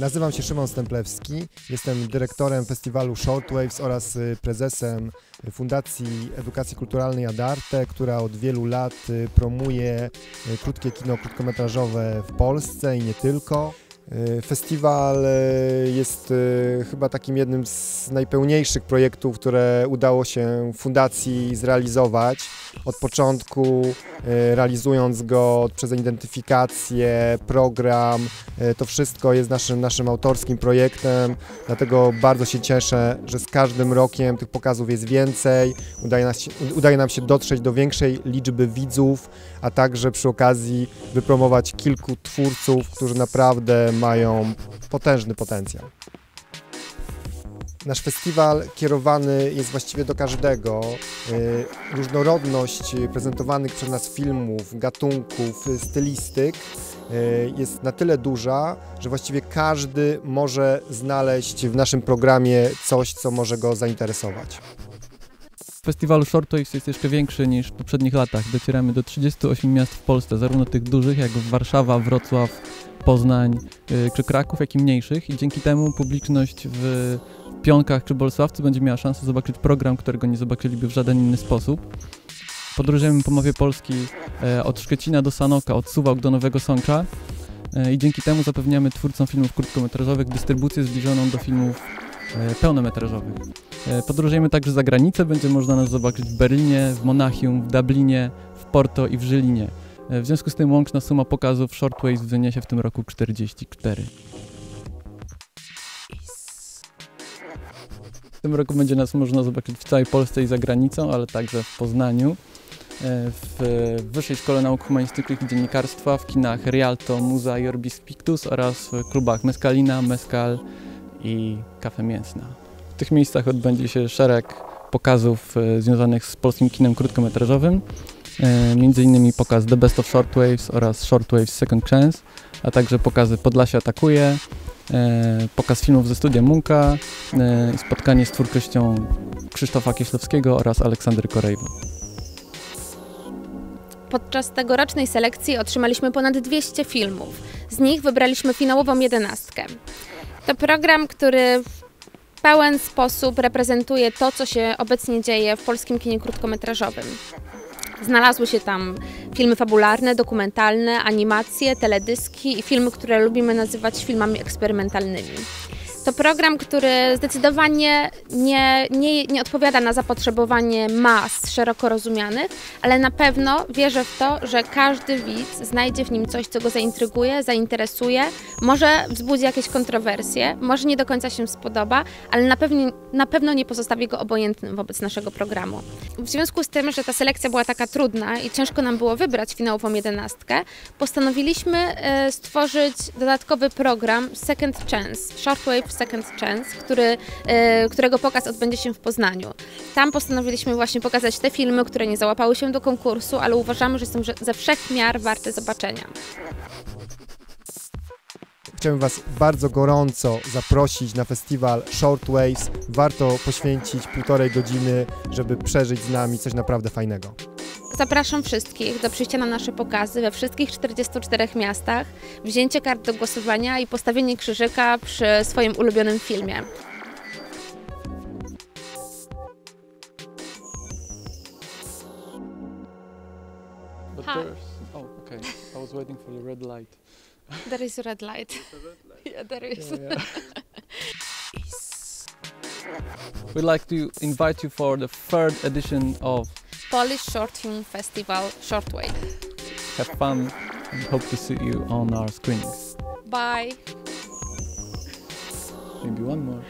Nazywam się Szymon Stemplewski, jestem dyrektorem festiwalu Shortwaves oraz y, prezesem Fundacji Edukacji Kulturalnej Adarte, która od wielu lat y, promuje y, krótkie kino krótkometrażowe w Polsce i nie tylko. Festiwal jest chyba takim jednym z najpełniejszych projektów, które udało się fundacji zrealizować. Od początku realizując go przez identyfikację, program, to wszystko jest naszym, naszym autorskim projektem, dlatego bardzo się cieszę, że z każdym rokiem tych pokazów jest więcej, udaje, nas, udaje nam się dotrzeć do większej liczby widzów, a także przy okazji wypromować kilku twórców, którzy naprawdę mają potężny potencjał. Nasz festiwal kierowany jest właściwie do każdego. Y, różnorodność prezentowanych przez nas filmów, gatunków, stylistyk y, jest na tyle duża, że właściwie każdy może znaleźć w naszym programie coś, co może go zainteresować. Festiwalu Shortwaves jest jeszcze większy niż w poprzednich latach. Docieramy do 38 miast w Polsce, zarówno tych dużych jak Warszawa, Wrocław, Poznań y, czy Kraków, jak i mniejszych i dzięki temu publiczność w Pionkach czy Bolesławcu będzie miała szansę zobaczyć program, którego nie zobaczyliby w żaden inny sposób. Podróżujemy po mowie Polski e, od Szkecina do Sanoka, od Suwałk do Nowego Sącza e, i dzięki temu zapewniamy twórcom filmów krótkometrażowych dystrybucję zbliżoną do filmów e, pełnometrażowych. Podróżujemy także za granicę, będzie można nas zobaczyć w Berlinie, w Monachium, w Dublinie, w Porto i w Żylinie. W związku z tym łączna suma pokazów Shortways wyniesie w tym roku 44. W tym roku będzie nas można zobaczyć w całej Polsce i za granicą, ale także w Poznaniu, e, w Wyższej Szkole Nauk Humanistycznych i Dziennikarstwa, w kinach Rialto, Muza i Orbis Pictus oraz w klubach Meskalina, Meskal i Kafe Mięsna. W tych miejscach odbędzie się szereg pokazów e, związanych z polskim kinem krótkometrażowym, e, między innymi pokaz The Best of Shortwaves oraz Shortwaves Second Chance, a także pokazy Podlasie Atakuje, E, pokaz filmów ze studia Munka, e, spotkanie z twórczością Krzysztofa Kieślowskiego oraz Aleksandry Korejwy. Podczas tegorocznej selekcji otrzymaliśmy ponad 200 filmów. Z nich wybraliśmy finałową jedenastkę. To program, który w pełen sposób reprezentuje to, co się obecnie dzieje w polskim kinie krótkometrażowym. Znalazły się tam filmy fabularne, dokumentalne, animacje, teledyski i filmy, które lubimy nazywać filmami eksperymentalnymi. To program, który zdecydowanie nie, nie, nie odpowiada na zapotrzebowanie mas szeroko rozumianych, ale na pewno wierzę w to, że każdy widz znajdzie w nim coś, co go zaintryguje, zainteresuje, może wzbudzi jakieś kontrowersje, może nie do końca się spodoba, ale na pewno, na pewno nie pozostawi go obojętnym wobec naszego programu. W związku z tym, że ta selekcja była taka trudna i ciężko nam było wybrać finałową jedenastkę, postanowiliśmy e, stworzyć dodatkowy program Second Chance, Shortwave Second Chance, który, e, którego pokaz odbędzie się w Poznaniu. Tam postanowiliśmy właśnie pokazać te filmy, które nie załapały się do konkursu, ale uważamy, że są ze wszech miar warte zobaczenia. Chciałbym Was bardzo gorąco zaprosić na festiwal Shortwaves. Warto poświęcić półtorej godziny, żeby przeżyć z nami coś naprawdę fajnego. Zapraszam wszystkich do przyjścia na nasze pokazy we wszystkich 44 miastach, wzięcie kart do głosowania i postawienie krzyżyka przy swoim ulubionym filmie. But there's, oh, okay. I was waiting for the red light. There is a red light. yeah, there is. Yeah, yeah. We'd like to invite you for the third edition of Polish Short Film Festival Shortwave. Have fun and hope to see you on our screenings. Bye. Maybe one more.